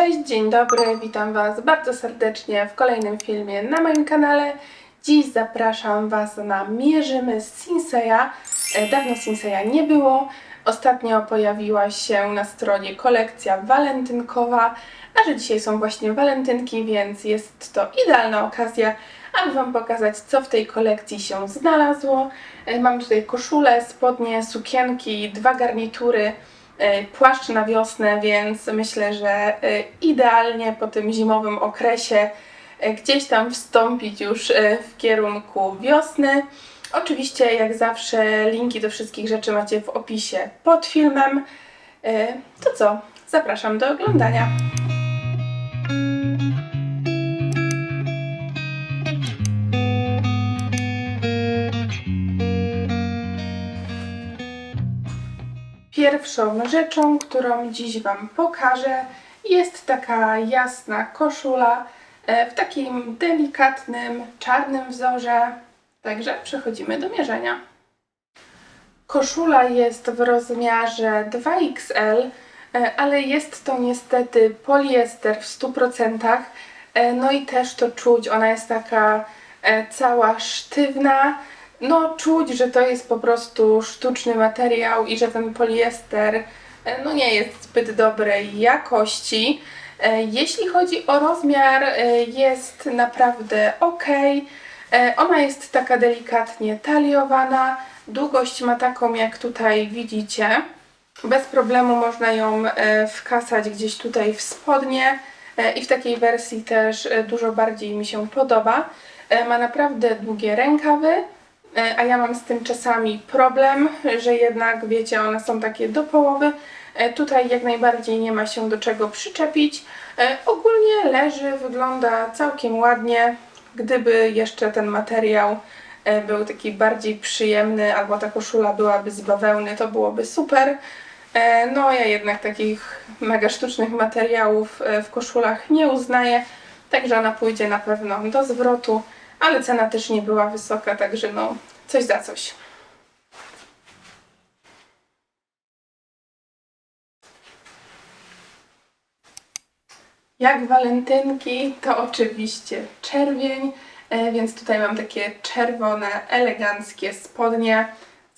Cześć, dzień dobry, witam Was bardzo serdecznie w kolejnym filmie na moim kanale. Dziś zapraszam Was na Mierzymy z Sinseya. E, Dawno Sinseya nie było. Ostatnio pojawiła się na stronie kolekcja walentynkowa, a że dzisiaj są właśnie walentynki, więc jest to idealna okazja, aby Wam pokazać, co w tej kolekcji się znalazło. E, Mam tutaj koszule, spodnie, sukienki, dwa garnitury, płaszcz na wiosnę, więc myślę, że e, idealnie po tym zimowym okresie e, gdzieś tam wstąpić już w kierunku wiosny. Oczywiście, jak zawsze, linki do wszystkich rzeczy macie w opisie pod filmem. To co? Zapraszam do oglądania. Pierwszą rzeczą, którą dziś Wam pokażę, jest taka jasna koszula e, w takim delikatnym, czarnym wzorze. Także przechodzimy do mierzenia. Koszula jest w rozmiarze 2XL, e, ale jest to niestety poliester w 100%. e, No i też to czuć, ona jest taka cała sztywna. No czuć, że to jest po prostu sztuczny materiał i że ten poliester e, no nie jest zbyt dobrej jakości. E, Jeśli chodzi o rozmiar, e, jest naprawdę ok. Ona jest taka delikatnie taliowana. Długość ma taką, jak tutaj widzicie. Bez problemu można ją wkasać gdzieś tutaj w spodnie i w takiej wersji też dużo bardziej mi się podoba. Ma naprawdę długie rękawy, a ja mam z tym czasami problem, że jednak wiecie, one są takie do połowy. E, Tutaj jak najbardziej nie ma się do czego przyczepić. E, Ogólnie leży, wygląda całkiem ładnie. Gdyby jeszcze ten materiał e, był taki bardziej przyjemny, albo ta koszula byłaby z bawełny, to byłoby super. E, No, ja jednak takich mega sztucznych materiałów e, w koszulach nie uznaję, także ona pójdzie na pewno do zwrotu, ale cena też nie była wysoka, także no, coś za coś. Jak walentynki, to oczywiście czerwień, e, więc tutaj mam takie czerwone, eleganckie spodnie.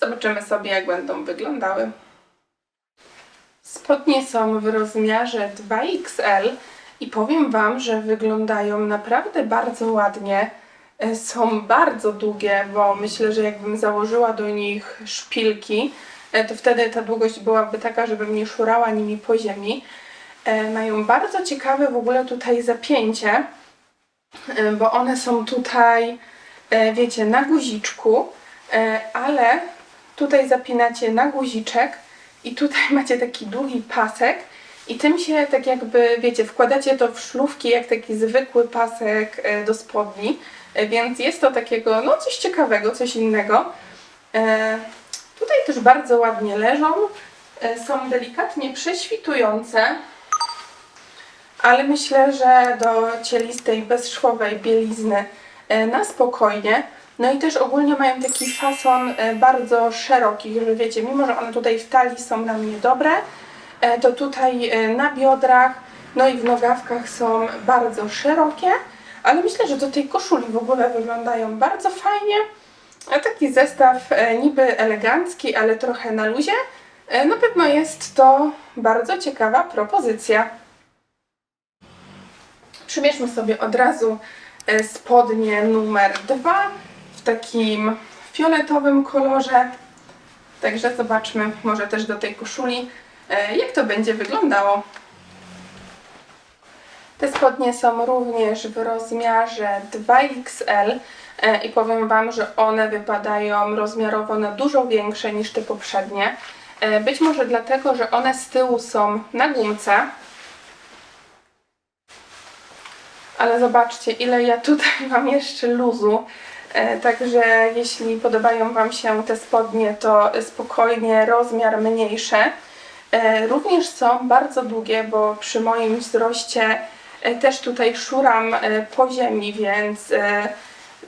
Zobaczymy sobie, jak będą wyglądały. Spodnie są w rozmiarze 2XL i powiem Wam, że wyglądają naprawdę bardzo ładnie. E, Są bardzo długie, bo myślę, że jakbym założyła do nich szpilki, e, to wtedy ta długość byłaby taka, żebym nie szurała nimi po ziemi. E, Mają bardzo ciekawe w ogóle tutaj zapięcie, bo one są tutaj, wiecie, na guziczku, ale tutaj zapinacie na guziczek i tutaj macie taki długi pasek i tym się tak jakby, wiecie, wkładacie to w szlówki jak taki zwykły pasek do spodni, więc jest to takiego, no coś ciekawego, coś innego. E, Tutaj też bardzo ładnie leżą, e, są delikatnie prześwitujące, ale myślę, że do cielistej, bezszwowej bielizny e, na spokojnie. No i też ogólnie mają taki fason e, bardzo szeroki, że wiecie, mimo że one tutaj w talii są na mnie dobre, e, to tutaj e, na biodrach, no i w nogawkach są bardzo szerokie, ale myślę, że do tej koszuli w ogóle wyglądają bardzo fajnie. A taki zestaw e, niby elegancki, ale trochę na luzie. E, Na pewno jest to bardzo ciekawa propozycja. Przymierzmy sobie od razu e, spodnie numer dwa w takim fioletowym kolorze. Także zobaczmy może też do tej koszuli, e, jak to będzie wyglądało. Te spodnie są również w rozmiarze 2XL e, i powiem Wam, że one wypadają rozmiarowo na dużo większe niż te poprzednie. E, Być może dlatego, że one z tyłu są na gumce, ale zobaczcie, ile ja tutaj mam jeszcze luzu. E, Także jeśli podobają Wam się te spodnie, to spokojnie rozmiar mniejsze. Również są bardzo długie, bo przy moim wzroście też tutaj szuram e, po ziemi, więc e,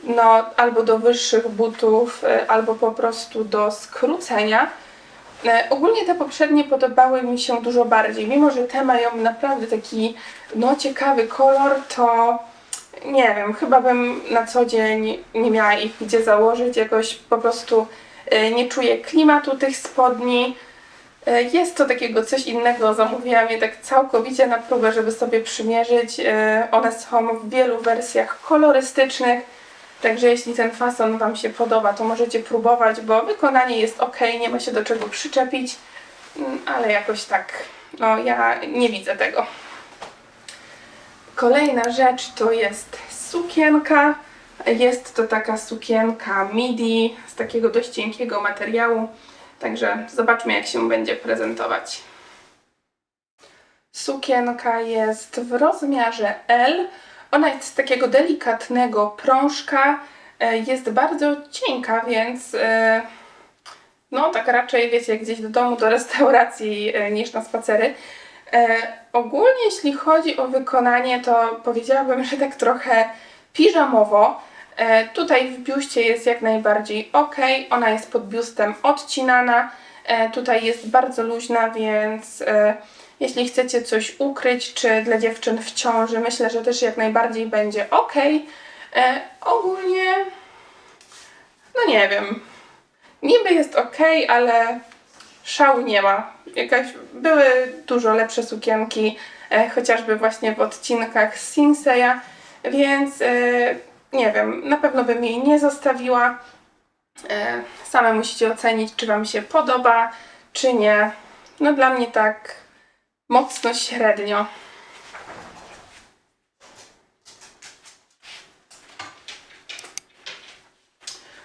no, albo do wyższych butów, e, albo po prostu do skrócenia. E, ogólnie te poprzednie podobały mi się dużo bardziej. Mimo, że te mają naprawdę taki no ciekawy kolor, to nie wiem, chyba bym na co dzień nie miała ich gdzie założyć. Jakoś po prostu e, nie czuję klimatu tych spodni. E, Jest to takiego coś innego. Zamówiłam je tak całkowicie na próbę, żeby sobie przymierzyć. E, One są w wielu wersjach kolorystycznych. Także jeśli ten fason Wam się podoba, to możecie próbować, bo wykonanie jest ok, nie ma się do czego przyczepić, Mm, ale jakoś tak, no ja nie widzę tego. Kolejna rzecz to jest sukienka. Jest to taka sukienka midi z takiego dość cienkiego materiału. Także zobaczmy, jak się będzie prezentować. Sukienka jest w rozmiarze L. Ona jest z takiego delikatnego prążka. E, Jest bardzo cienka, więc e, no tak raczej wiecie, gdzieś do domu, do restauracji e, niż na spacery. Ogólnie jeśli chodzi o wykonanie, to powiedziałabym, że tak trochę piżamowo. E, tutaj w biuście jest jak najbardziej ok, ona jest pod biustem odcinana. E, tutaj jest bardzo luźna, więc e, jeśli chcecie coś ukryć, czy dla dziewczyn w ciąży, myślę, że też jak najbardziej będzie ok. Ogólnie, no nie wiem, niby jest ok, ale szału nie ma. Jakaś, były dużo lepsze sukienki, chociażby właśnie w odcinkach Sinseya, więc nie wiem, na pewno bym jej nie zostawiła. E, same musicie ocenić, czy Wam się podoba, czy nie. No dla mnie tak mocno średnio.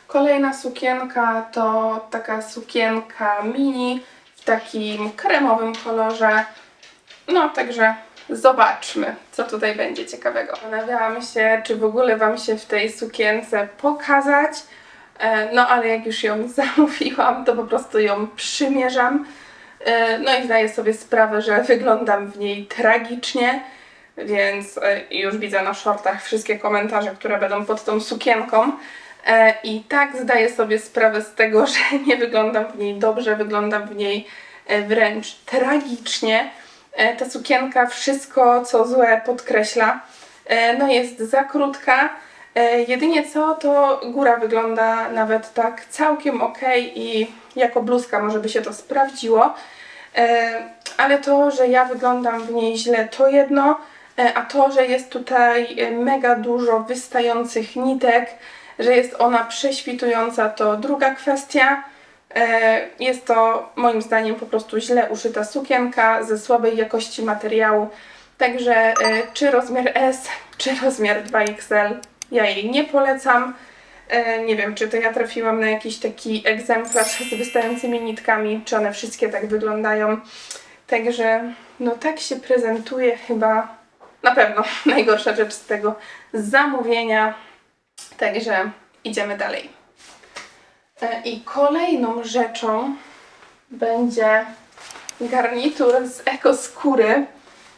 Kolejna sukienka to taka sukienka mini w takim kremowym kolorze. No, także zobaczmy, co tutaj będzie ciekawego. Zastanawiałam się, czy w ogóle Wam się w tej sukience pokazać. E, No, ale jak już ją zamówiłam, to po prostu ją przymierzam. E, No i zdaję sobie sprawę, że wyglądam w niej tragicznie, więc e, już widzę na shortach wszystkie komentarze, które będą pod tą sukienką. I tak zdaję sobie sprawę z tego, że nie wyglądam w niej dobrze, wyglądam w niej wręcz tragicznie. E, Ta sukienka wszystko, co złe, podkreśla. E, No jest za krótka. E, Jedynie co, to góra wygląda nawet tak całkiem ok i jako bluzka może by się to sprawdziło. Ale to, że ja wyglądam w niej źle, to jedno, a to, że jest tutaj mega dużo wystających nitek, że jest ona prześwitująca, to druga kwestia. E, Jest to moim zdaniem po prostu źle uszyta sukienka ze słabej jakości materiału. Także e, czy rozmiar S, czy rozmiar 2XL, ja jej nie polecam. E, Nie wiem, czy to ja trafiłam na jakiś taki egzemplarz z wystającymi nitkami, czy one wszystkie tak wyglądają. Także no tak się prezentuje chyba na pewno najgorsza rzecz z tego zamówienia. Także idziemy dalej. E, I kolejną rzeczą będzie garnitur z ekoskóry.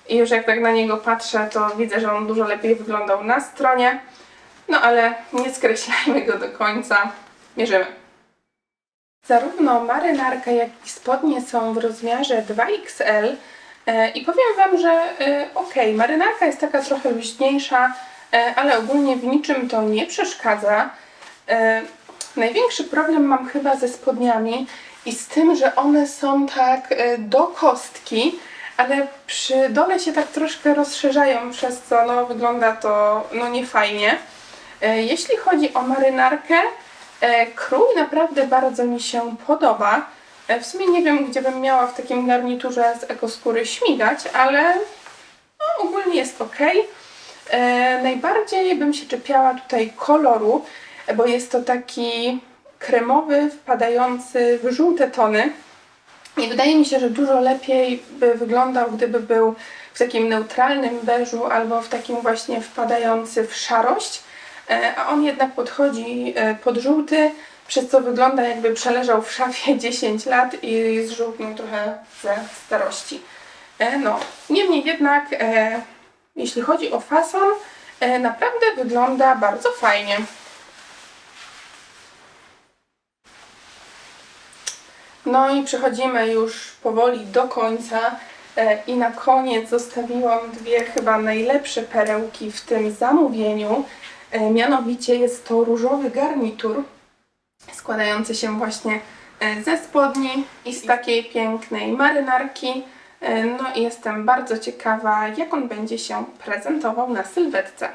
I już jak tak na niego patrzę, to widzę, że on dużo lepiej wyglądał na stronie. No ale nie skreślajmy go do końca. Mierzymy. Zarówno marynarka, jak i spodnie są w rozmiarze 2XL. E, I powiem Wam, że e, okej, marynarka jest taka trochę luźniejsza, ale ogólnie w niczym to nie przeszkadza. Największy problem mam chyba ze spodniami i z tym, że one są tak e, do kostki, ale przy dole się tak troszkę rozszerzają, przez co no, wygląda to no, niefajnie. E, Jeśli chodzi o marynarkę, e, krój naprawdę bardzo mi się podoba. W sumie nie wiem, gdzie bym miała w takim garniturze z ekoskóry śmigać, ale no, ogólnie jest ok. Najbardziej bym się czepiała tutaj koloru, bo jest to taki kremowy, wpadający w żółte tony. I wydaje mi się, że dużo lepiej by wyglądał, gdyby był w takim neutralnym beżu albo w takim właśnie wpadający w szarość. E, A on jednak podchodzi e, pod żółty, przez co wygląda jakby przeleżał w szafie 10 lat i zżółknił trochę ze starości. E, No, niemniej jednak, jeśli chodzi o fason, naprawdę wygląda bardzo fajnie. No i przechodzimy już powoli do końca. E, I na koniec zostawiłam dwie chyba najlepsze perełki w tym zamówieniu. E, Mianowicie jest to różowy garnitur składający się właśnie e, ze spodni i z takiej pięknej marynarki. No i jestem bardzo ciekawa, jak on będzie się prezentował na sylwetce.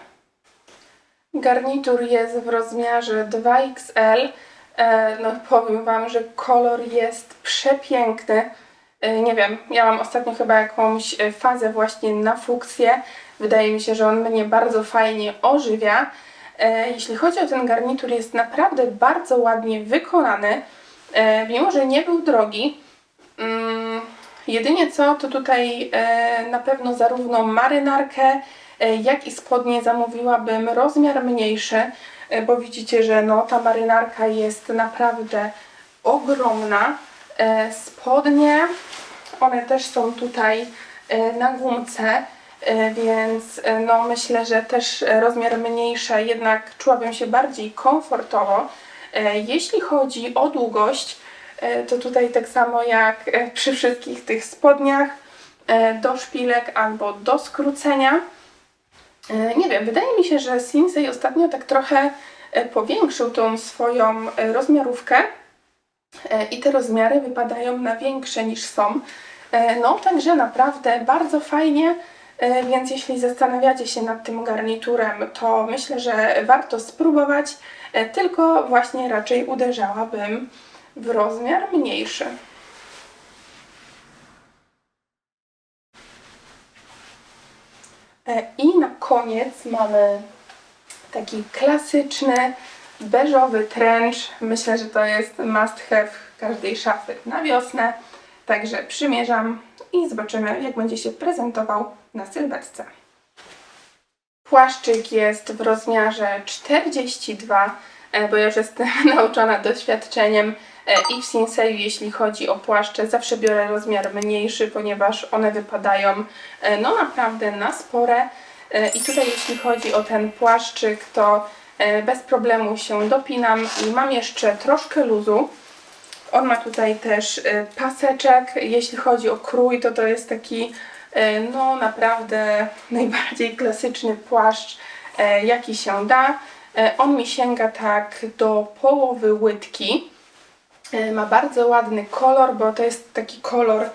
Garnitur jest w rozmiarze 2XL. E, No powiem Wam, że kolor jest przepiękny. E, Nie wiem, miałam ostatnio chyba jakąś e, fazę właśnie na fuksję. Wydaje mi się, że on mnie bardzo fajnie ożywia. Jeśli chodzi o ten garnitur, jest naprawdę bardzo ładnie wykonany. Mimo, że nie był drogi. Mm, Jedynie co, to tutaj na pewno zarówno marynarkę, jak i spodnie zamówiłabym rozmiar mniejszy, bo widzicie, że no, ta marynarka jest naprawdę ogromna. E, spodnie, one też są tutaj e, na gumce, e, więc e, no, myślę, że też e, rozmiar mniejszy, jednak czułabym się bardziej komfortowo. E, Jeśli chodzi o długość, E, to tutaj tak samo jak e, przy wszystkich tych spodniach, e, do szpilek albo do skrócenia. E, Nie wiem, wydaje mi się, że Sinsei ostatnio tak trochę e, powiększył tą swoją e, rozmiarówkę i te rozmiary wypadają na większe niż są. No, także naprawdę bardzo fajnie, więc jeśli zastanawiacie się nad tym garniturem, to myślę, że warto spróbować, tylko właśnie raczej uderzałabym w rozmiar mniejszy. I na koniec mamy taki klasyczny, beżowy trench. Myślę, że to jest must have każdej szafy na wiosnę. Także przymierzam i zobaczymy, jak będzie się prezentował na sylwetce. Płaszczyk jest w rozmiarze 42, e, bo już jestem nauczona doświadczeniem e, i w Sinsei, jeśli chodzi o płaszcze, zawsze biorę rozmiar mniejszy, ponieważ one wypadają e, no naprawdę na spore. E, I tutaj jeśli chodzi o ten płaszczyk, to e, bez problemu się dopinam i mam jeszcze troszkę luzu. On ma tutaj też e, paseczek. Jeśli chodzi o krój, to to jest taki e, no naprawdę najbardziej klasyczny płaszcz, e, jaki się da. E, On mi sięga tak do połowy łydki. E, Ma bardzo ładny kolor, bo to jest taki kolor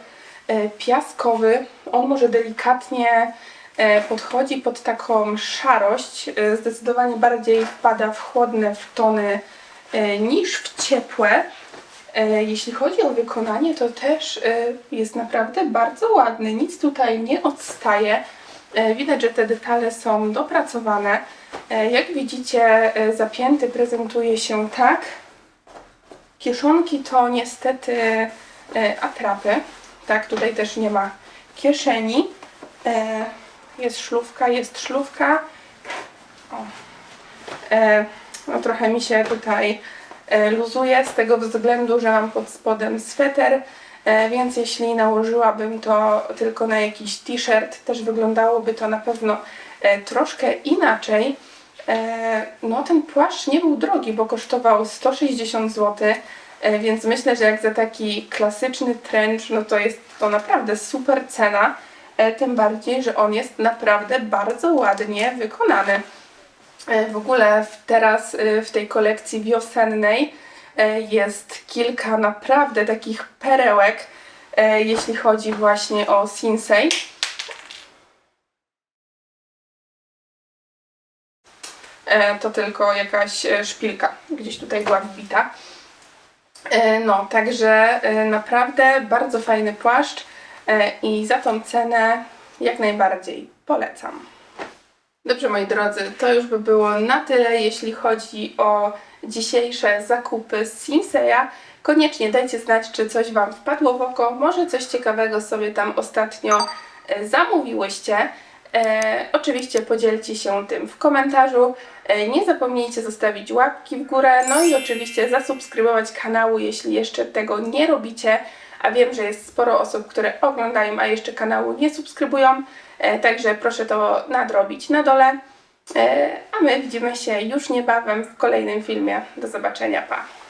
e, piaskowy. On może delikatnie e, podchodzi pod taką szarość. Zdecydowanie bardziej wpada w chłodne w tony niż w ciepłe. Jeśli chodzi o wykonanie, to też jest naprawdę bardzo ładny. Nic tutaj nie odstaje. Widać, że te detale są dopracowane. Jak widzicie, zapięty prezentuje się tak. Kieszonki to niestety e, atrapy. Tak, tutaj też nie ma kieszeni. E, Jest szlufka, jest szlufka. O. E, No trochę mi się tutaj luzuje z tego względu, że mam pod spodem sweter, więc jeśli nałożyłabym to tylko na jakiś t-shirt, też wyglądałoby to na pewno troszkę inaczej. E, No ten płaszcz nie był drogi, bo kosztował 160 zł, e, więc myślę, że jak za taki klasyczny trench, no to jest to naprawdę super cena, e, tym bardziej, że on jest naprawdę bardzo ładnie wykonany. W ogóle teraz w tej kolekcji wiosennej jest kilka naprawdę takich perełek, jeśli chodzi właśnie o Sinsei. To tylko jakaś e, szpilka gdzieś tutaj była wbita. E, No, także e, naprawdę bardzo fajny płaszcz e, i za tą cenę jak najbardziej polecam. Dobrze, moi drodzy, to już by było na tyle, jeśli chodzi o dzisiejsze zakupy z Sinseya. Koniecznie dajcie znać, czy coś Wam wpadło w oko, może coś ciekawego sobie tam ostatnio e, zamówiłyście. E, oczywiście podzielcie się tym w komentarzu. E, nie zapomnijcie zostawić łapki w górę, no i oczywiście zasubskrybować kanału, jeśli jeszcze tego nie robicie. A wiem, że jest sporo osób, które oglądają, a jeszcze kanału nie subskrybują. E, Także proszę to nadrobić na dole. E, A my widzimy się już niebawem w kolejnym filmie. Do zobaczenia, pa!